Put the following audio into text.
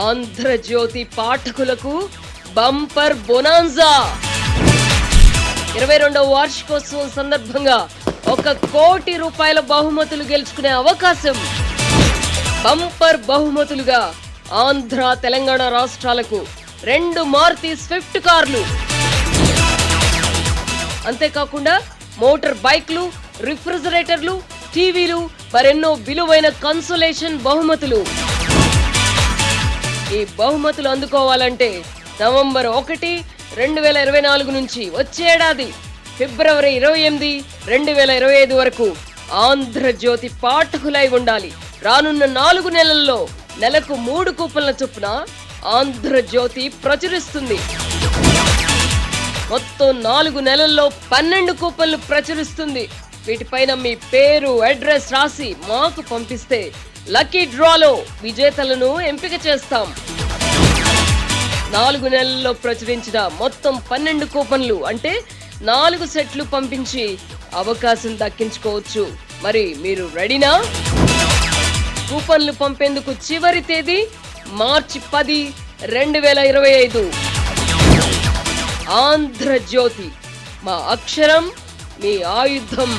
ఆంధ్రజ్యోతి పాఠకులకు bumper bonanza. ఇరవై రెండవ వార్షికోత్సవం సందర్భంగా ఒక కోటి రూపాయల బహుమతులు గెలుచుకునే అవకాశం. బంపర్ బహుమతులుగా ఆంధ్ర తెలంగాణ రాష్ట్రాలకు రెండు మారుతి స్విఫ్ట్ కార్లు. అంతేకాకుండా మోటార్ బైక్లు రిఫ్రిజరేటర్లు టీవీలు మరెన్నో విలువైన కన్సోలేషన్ బహుమతులు. ఈ బహుమతులు అందుకోవాలంటే నవంబర్ ఒకటి రెండు వేల ఇరవై నాలుగు నుంచి వచ్చే ఏడాది ఫిబ్రవరి ఇరవై ఎనిమిది రెండు వేల ఇరవై ఐదు వరకు ఆంధ్రజ్యోతి పాఠకులై ఉండాలి. రానున్న నాలుగు నెలల్లో నెలకు మూడు కూపన్ల చొప్పున ఆంధ్రజ్యోతి ప్రచురిస్తుంది. మొత్తం నాలుగు నెలల్లో పన్నెండు కూపన్లు ప్రచురిస్తుంది. వీటిపైన మీ పేరు అడ్రస్ రాసి మాకు పంపిస్తే లక్కీ డ్రాలో విజేతలను ఎంపిక చేస్తాం. నాలుగు నెలల్లో ప్రచురించిన మొత్తం పన్నెండు కూపన్లు అంటే నాలుగు సెట్లు పంపించి అవకాశం దక్కించుకోవచ్చు. మరి మీరు రెడీనా? కూపన్లు పంపేందుకు చివరి తేదీ మార్చి పది రెండు వేల ఇరవై ఐదు. ఆంధ్రజ్యోతి మా అక్షరం మీ ఆయుధం.